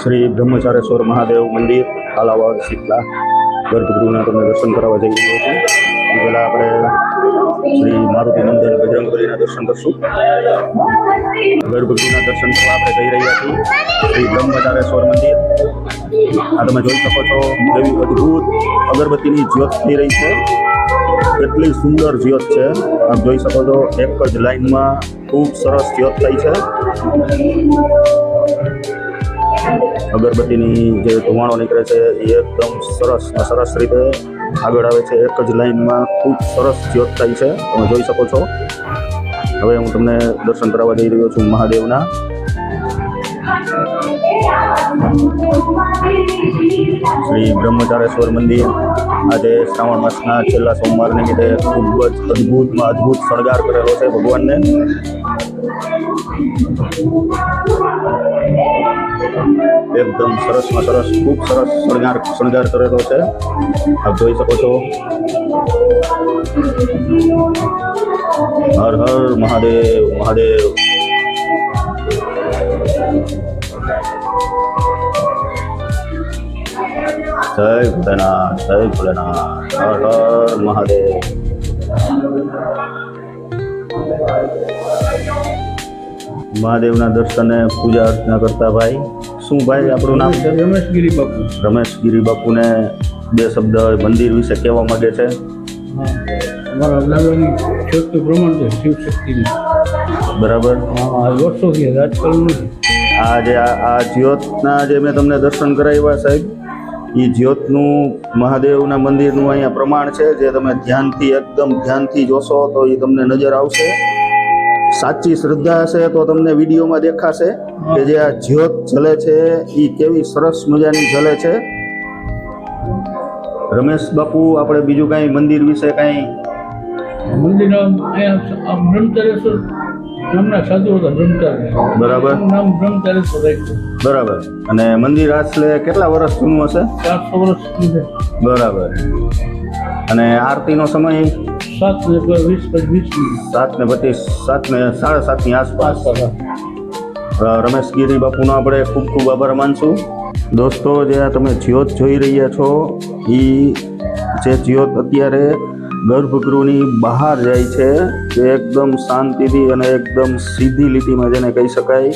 શ્રી બ્રહ્મચારેશ્વર મહાદેવ મંદિર કાલાવાડ શીતલા, ગર્ભગૃહના તમને દર્શન કરાવવા જઈ રહ્યો છું. પહેલાં આપણે શ્રી મારુતિ મંદિર બજરંગબલીના દર્શન કરશું. ગર્ભગૃહના દર્શન કરવા આપણે જઈ રહ્યા છીએ. શ્રી બ્રહ્મચારેશ્વર મંદિર. આ તમે જોઈ શકો છો એવી અદ્ભુત અગરબત્તીની જ્યોત થઈ રહી છે. કેટલી સુંદર જ્યોત છે. આપ જોઈ શકો છો, એક જ લાઈનમાં ખૂબ સરસ જ્યોત થઈ છે. અગરબત્તીની જે ધુમાડો નીકળે છે, એ એકદમ સરસ સરસ રીતે આગળ આવે છે. એક જ લાઈનમાં ખૂબ સરસ જ્યોત થાય છે. તમે જોઈ શકો છો. હવે હું તમને દર્શન કરાવવા જઈ રહ્યો છું મહાદેવના. શ્રી બ્રહ્મચારેશ્વર મંદિર. આજે શ્રાવણ માસના છેલ્લા સોમવાર નિમિત્તે ખૂબ જ અદ્ભુતમાં અદ્ભુત શણગાર કરેલો છે ભગવાનને. એકદમ સરસમાં સરસ, ખૂબ સરસ શણગાર શણગાર કરેલો છે. આપ જોઈ શકો છો. હર હર મહાદેવ મહાદેવ. જય ભોલેનાથ જય ભોલેનાથ, હર હર મહાદેવ. મહાદેવના દર્શને પૂજા અર્ચના કરતા ભાઈ. શું ભાઈ આપણું નામ છે રમેશગીરી બાપુ રમેશ ગિરી બાપુને બે શબ્દ મંદિર વિશે કહેવા માંગે છે. અમારા દાદાની શક્તિ પ્રમાણ છે શિવ શક્તિની. બરાબર. વર્ષોથી આજકાલ આ જે આ આ જ્યોતના જે મેં તમને દર્શન કરાવ્યા સાહેબ એ જ્યોતનું મહાદેવના મંદિરનું અહીંયા પ્રમાણ છે જે તમે ધ્યાનથી એકદમ ધ્યાનથી જોશો તો એ તમને નજર આવશે. સાચી શ્રદ્ધા હશે તો તમને વિડીયોમાં દેખાશે કે જે આ જ્યોત જલે છે એ કેવી સરસ મજાની જલે છે. રમેશ બાપુ આપણે બીજું કાંઈ મંદિર વિશે કાંઈ? મંદિરના અહીંયા નામના સાધુ હતા બ્રહ્મચારી બરાબર. નામ બ્રહ્મચારેશ્વર બરાબર. અને મંદિર આશરે કેટલા વર્ષ જૂનું હશે? ચારસો બરાબર. અને આરતીનો સમય? સાત ને વીસ વીસ સાત ને બત્રીસ, સાત ને સાડા સાતની આસપાસ રમેશ ગીરી બાપુનો આપણે ખૂબ ખૂબ આભાર માનશું. દોસ્તો, જે આ તમે જ્યોત જોઈ રહ્યા છો એ જે જ્યોત અત્યારે ગર્ભગૃહની બહાર જાય છે જે એકદમ શાંતિથી અને એકદમ સીધી લીટીમાં જેને કહી શકાય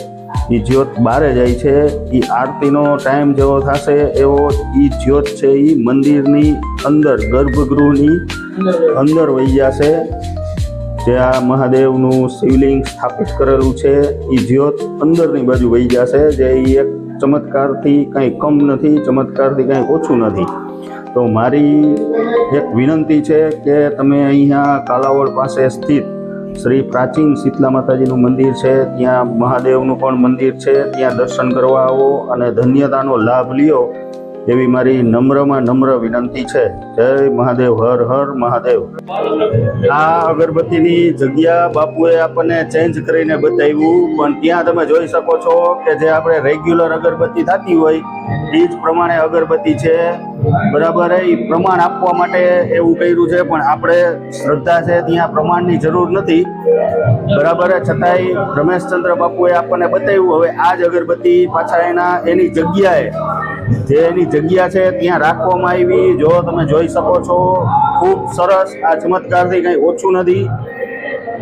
એ જ્યોત બહાર જાય છે. એ આરતીનો ટાઈમ જેવો થશે એવો એ જ્યોત છે એ મંદિરની અંદર, ગર્ભગૃહની અંદર વહી જશે. આ મહાદેવનું શિવલિંગ સ્થાપિત કરેલું છે. એ જ્યોત અંદરની બાજુ વહી જશે, જે એ એક ચમત્કારથી કંઈ કમ નથી, ચમત્કારથી કંઈ ઓછું નથી. તો મારી એક વિનંતી છે કે તમે અહીંયા કાલાવડ પાસે સ્થિત શ્રી પ્રાચીન શીતલા માતાજીનું મંદિર છે, ત્યાં મહાદેવનું પણ મંદિર છે, ત્યાં દર્શન કરવા આવો અને ધન્યતાનો લાભ લ્યો. એવી મારી નમ્રમાં નમ્ર વિનંતી છે. જય મહાદેવ, હર હર મહાદેવ. આ અગરબત્તીની જગ્યા બાપુએ આપણને ચેન્જ કરીને બતાવ્યું, પણ ત્યાં તમે જોઈ શકો છો કે જે આપણે રેગ્યુલર અગરબત્તી થતી હોય, એ જ પ્રમાણે અગરબત્તી છે. બરાબર એ પ્રમાણ આપવા માટે એવું કર્યું છે, પણ આપણે શ્રદ્ધા છે ત્યાં પ્રમાણની જરૂર નથી. બરાબર, છતાંય રમેશચંદ્ર બાપુએ આપણને બતાવ્યું, હવે આ જ અગરબત્તી પાછા એના, એની જગ્યાએ જે એની જગ્યા છે ત્યાં રાખવામાં આવી. જો તમે જોઈ શકો છો, ખૂબ સરસ આ ચમત્કારથી કંઈ ઓછું નથી.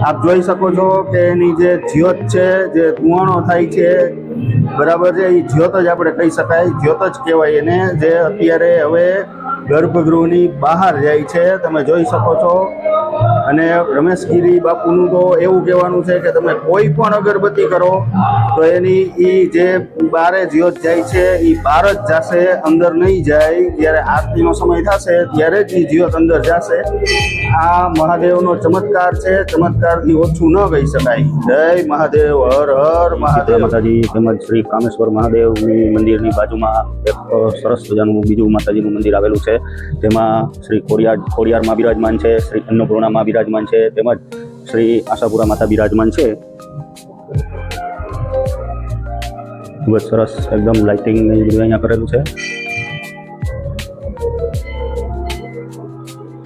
આપ જોઈ શકો છો કે એની જે જ્યોત છે, જે ધુવાણો થાય છે, બરાબર છે એ જ્યોત જ આપણે કહી શકાય, જ્યોત જ કહેવાય એને, જે અત્યારે હવે ગર્ભગૃહની બહાર જાય છે. તમે જોઈ શકો છો અને રમેશગીરી બાપુનું તો એવું કહેવાનું છે કે તમે કોઈ પણ અગરબત્તી કરો, તો એની એ જે બારે જ્યોત જાય છે એ બહાર જ જશે, અંદર નહીં જાય. જ્યારે આરતીનો સમય થશે, ત્યારે જ એ જ્યોત અંદર જશે. આ મહાદેવનો ચમત્કાર છે, ચમત્કારથી ઓછું ન કહી શકાય. જય મહાદેવ, હર હર મહાદેવ. માતાજી, તેમજ શ્રી કામેશ્વર મહાદેવની મંદિરની બાજુમાં એક સરસ મજાનું બીજું માતાજીનું મંદિર આવેલું છે. જેમાં શ્રી ખોડિયાર, ખોડિયારમાં બિરાજમાન છે, શ્રી અન્નપૂર્ણામાં બિરાજમાન છે તેમજ શ્રી આશાપુરા માતા બિરાજમાન છે. ખૂબ જ સરસ એકદમ લાઇટિંગ ને બધું અહીંયા કરેલું છે.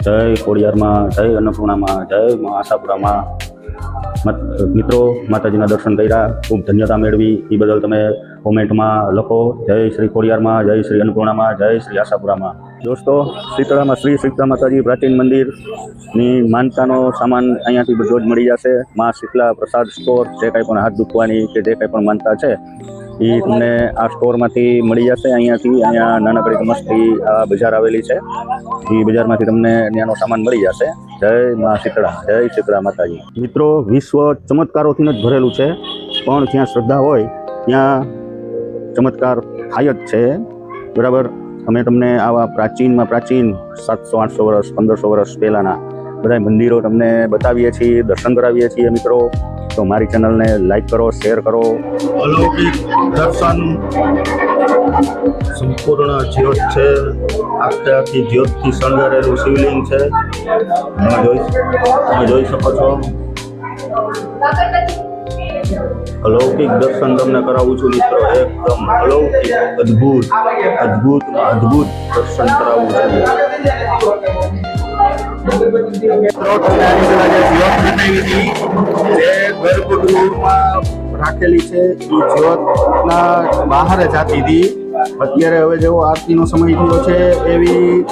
જય ખોડિયારમાં જય અન્નપૂર્ણામાં, જય આશાપુરામાં. મિત્રો, માતાજીના દર્શન કર્યા. ખૂબ ધન્યતા મેળવી. એ બદલ તમે કોમેન્ટમાં લખો. જય શ્રી ખોડિયારમાં, જય શ્રી અન્નપૂર્ણામાં, જય શ્રી આશાપુરામાં. દોસ્તો, શીતળામાં, શ્રી શીતળા માતાજી પ્રાચીન મંદિરની માનતાનો સામાન અહીંયાથી બધો જ મળી જશે. મા શીતલા પ્રસાદ સ્ટોર જે કાંઈ પણ હાથ દુખવાની કે જે કાંઈ પણ માનતા છે એ તમને આ સ્ટોરમાંથી મળી જશે અહીંયાથી, અહીંયા નાનકડી મસ્તી આ બજાર આવેલી છે. એ બજારમાંથી તમને ત્યાંનો સામાન મળી જશે. જય મા શીતળા, જય શીતળા માતાજી. મિત્રો, વિશ્વ ચમત્કારોથી જ ભરેલું છે, પણ જ્યાં શ્રદ્ધા હોય, ત્યાં ચમત્કાર થાય જ છે. બરાબર? અમે તમને આવા પ્રાચીનમાં પ્રાચીન સાતસો, આઠસો વર્ષ, પંદરસો વર્ષ પહેલાંના બધા મંદિરો તમને બતાવીએ છીએ, દર્શન કરાવીએ છીએ મિત્રો. તો મારી ચેનલને લાઈક કરો, શેર કરો. અલૌકિક દર્શન સંપૂર્ણ જ્યોત છે. આખે આખી જ્યોતથી શણગારેલું શિવલિંગ છે. તમે જોઈ તમે જોઈ શકો છો. અલૌકિક દર્શન તમને કરાવું છું મિત્રો. એકદમ અલૌકિક, અદ્ભુત અદ્ભુત અદ્ભુત દર્શન કરાવું છું. રાખેલી છે એ જ્યોતના બહાર જાતી હતી અત્યારે હવે જેવો આરતીનો સમય થયો છે, એવી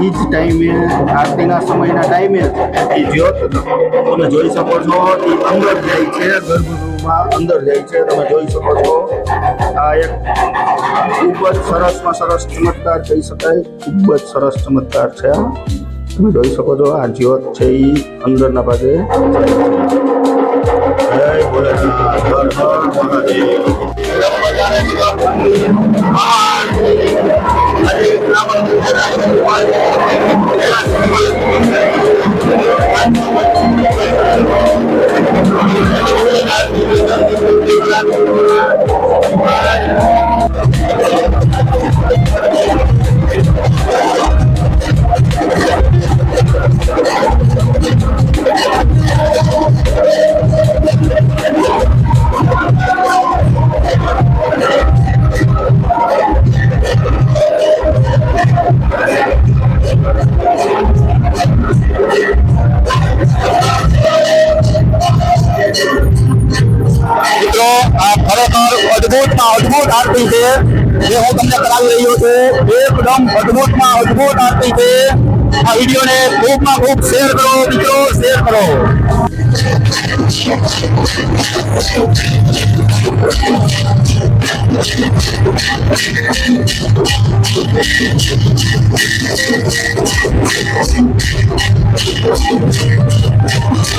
એ જ ટાઈમે, આરતીના સમયના ટાઈમે એ જ્યોત તમે જોઈ શકો છો એ અંદર જાય છે, ગર્ભગૃહમાં અંદર જાય છે, તમે જોઈ શકો છો આ એક ખૂબ જ સરસમાં સરસ ચમત્કાર કહી શકાય, ખૂબ જ સરસ ચમત્કાર છે. તમે જોઈ શકો છો આ જ્યોત છે એ અંદરના ભાગે. Thank ભોલેનાથ આરતી છે. જે હું તમને કરાવી રહ્યો છું. એકદમ અદ્ભુતમાં અદ્ભુત આરતી છે. આ વિડીયોને ખૂબમાં ખૂબ શેર કરો, મિત્રો, શેર કરો.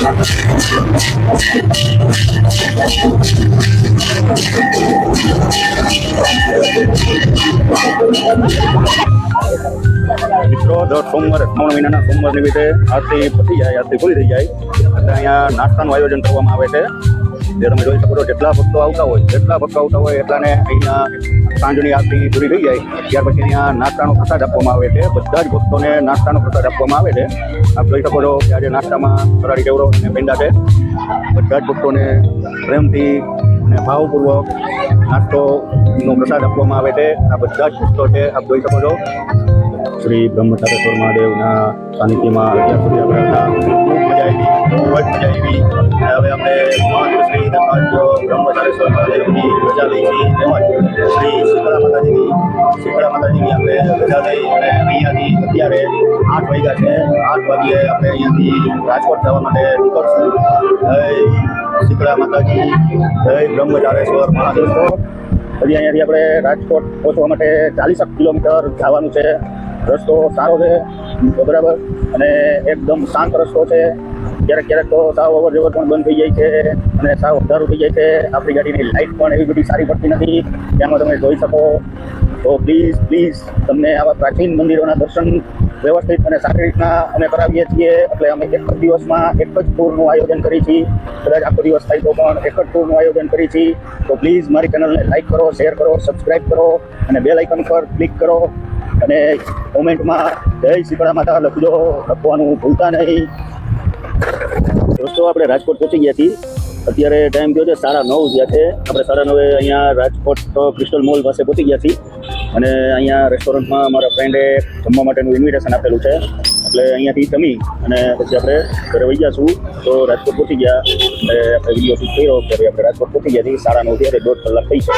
મિત્રો, દર સોમવારે, શ્રાવણ મહિનાના સોમવાર નિમિત્તે આરતી પતી જાય, આરતી પૂરી થઈ જાય. એટલે અહીંયા નાસ્તાનું આયોજન કરવામાં આવે છે. જે તમે જોઈ શકો છો જેટલા ભક્તો આવતા હોય, જેટલા ભક્તો આવતા હોય એટલાને અહીંયા સાંજની આરતી પૂરી થઈ જાય. ત્યાર પછી અહીંયા નાસ્તાનો પ્રસાદ આપવામાં આવે છે. બધા જ ભક્તોને નાસ્તાનો પ્રસાદ આપવામાં આવે છે. આપ જોઈ શકો છો કે આજે નાસ્તામાં ફરાળી કેવડો અને પેંડા છે. બધા જ ભક્તોને પ્રેમથી અને ભાવપૂર્વક નાસ્તોનો પ્રસાદ આપવામાં આવે છે. આ બધા જ ભક્તો છે, આપ જોઈ શકો છો. શ્રી બ્રહ્મતારેશ્વર મહાદેવના સાનિધ્યમાં અત્યાર સુધી આપણે હતા ખૂબ મજા આવી, ખૂબ જ મજા હવે અમે મહંત શ્રી તેમજ મહાદેવની રજા લઈ તેમજ શ્રી શીતળા માતાજીની શીતળા માતાજીની આપણે રજા લઈ અને અહીંયાથી અત્યારે આઠ વાગ્યા છે. આઠ વાગ્યે આપણે અહીંયાથી રાજકોટ જવા માટે નીકળશું. શીતળા માતાજી, જય બ્રહ્મચારેશ્વર મહાદેશ્વર હજી અહીંયાથી આપણે રાજકોટ પહોંચવા માટે ચાલીસ કિલોમીટર જવાનું છે. રસ્તો સારો છે, બરાબર? અને એકદમ શાંત રસ્તો છે. ક્યારેક ક્યારેક તો સાવ અવર જવર પણ બંધ થઈ જાય છે અને સાવ અંધારું થઈ જાય છે. આપણી ગાડીની લાઇટ પણ એવી બધી સારી પડતી નથી. ત્યાંમાં તમે જોઈ શકો. તો પ્લીઝ પ્લીઝ તમને આવા પ્રાચીન મંદિરોના દર્શન વ્યવસ્થિત અને સારી રીતના અમે કરાવીએ છીએ. એટલે અમે એક જ દિવસમાં એક જ ટૂરનું આયોજન કરી છીએ. કદાચ આખો દિવસ થાય તો પણ એક જ ટૂરનું આયોજન કરી છીએ. તો પ્લીઝ મારી ચેનલને લાઇક કરો શેર કરો સબસ્ક્રાઈબ કરો અને બેલ આઇકન પર ક્લિક કરો. અને કોમેન્ટમાં જય શીતળા માતા લખજો લખવાનું ભૂલતા નહીં. દોસ્તો, આપણે રાજકોટ પહોંચી ગયા છીએ. અત્યારે ટાઈમ થયો છે સાડા નવ થયા છે. આપણે સાડા નવે અહીંયા રાજકોટ ક્રિસ્ટલ મોલ પાસે પહોંચી ગયા છીએ. અને અહીંયા રેસ્ટોરન્ટમાં મારા ફ્રેન્ડે જમવા માટેનું ઇન્વિટેશન આપેલું છે. એટલે અહીંયાથી જમી અને પછી આપણે ઘરે વહી જશું તો રાજકોટ પહોંચી ગયા. એટલે આપણે વીડિયો શૂટ કર્યો ત્યારે આપણે રાજકોટ પહોંચી ગયા છીએ. સાડા નવ ત્યારે દોઢ કલાક થઈ છે.